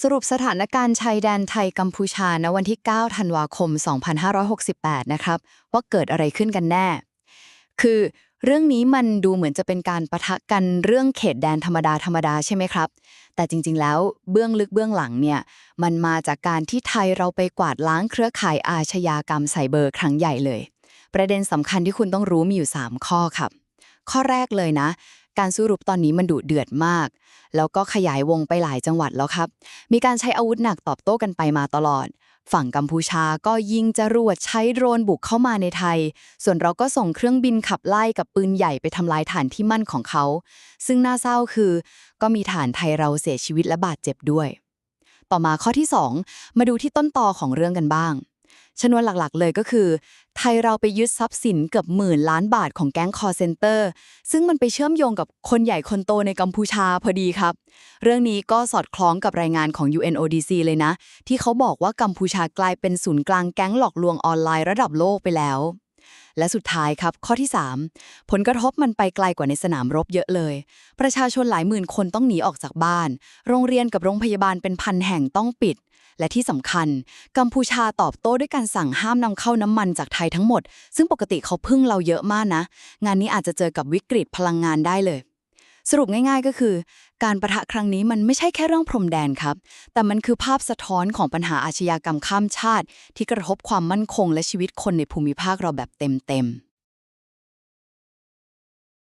สรุปสถานการณ์ชายแดนไทยกัมพูชาณวันที่ 9 ธันวาคม 2568 นะครับ ว่าเกิดอะไรขึ้นกันแน่ คือเรื่องนี้มันดูเหมือนจะเป็นการประทะกันเรื่องเขตแดนธรรมดาธรรมดาใช่ไหมครับ แต่จริงๆ แล้วเบื้องลึกเบื้องหลังเนี่ย มันมาจากการที่ไทยเราไปกวาดล้างเครือข่ายอาชญากรรมไซเบอร์ครั้งใหญ่เลย ประเด็นสำคัญที่คุณต้องรู้มีอยู่ 3 ข้อครับ ข้อแรกเลยนะ การสู้รบตอนนี้มันดุเดือดมาก แล้วก็ขยายวงไปหลายจังหวัดแล้วครับ มีการใช้อาวุธหนักตอบโต้กันไปมาตลอด ฝั่งกัมพูชาก็ยิงจรวดใช้โดรนบุกเข้ามาในไทย ส่วนเราก็ส่งเครื่องบินขับไล่กับปืนใหญ่ไปทำลายฐานที่มั่นของเขา ซึ่งน่าเศร้าคือ ก็มีฐานไทยเราเสียชีวิตและบาดเจ็บด้วย ต่อมาข้อที่ 2 มาดูที่ต้นตอของเรื่องกันบ้าง ชนวนหลักๆ เลยก็คือ ไทยเราไปยึดทรัพย์สินเกือบหมื่นล้านบาทของแก๊งคอร์เซนเตอร์ซึ่งมันไปเชื่อมโยงกับคนใหญ่คนโตในกัมพูชาพอดีครับ เรื่องนี้ก็สอดคล้องกับรายงานของ UNODC เลยนะ ที่เขาบอกว่ากัมพูชากลายเป็นศูนย์กลางแก๊งหลอกลวงออนไลน์ระดับโลกไปแล้ว และสุดท้ายครับ ข้อที่ 3 ผลกระทบมันไปไกลกว่าในสนามรบเยอะเลย ประชาชนหลายหมื่นคนต้องหนีออกจากบ้าน โรงเรียนกับโรงพยาบาลเป็นพันแห่งต้องปิด และที่สำคัญ กัมพูชาตอบโต้ด้วยการสั่งห้ามนำเข้าน้ำมันจากไทยทั้งหมด ซึ่งปกติเขาพึ่งเราเยอะมากนะ งานนี้อาจจะเจอกับวิกฤตพลังงานได้เลย สรุปง่ายๆก็คือ การประทะครั้งนี้มันไม่ใช่แค่เรื่องพรมแดนครับ แต่มันคือภาพสะท้อนของปัญหาอาชญากรรมข้ามชาติ ที่กระทบความมั่นคงและชีวิตคนในภูมิภาคเราแบบเต็มๆ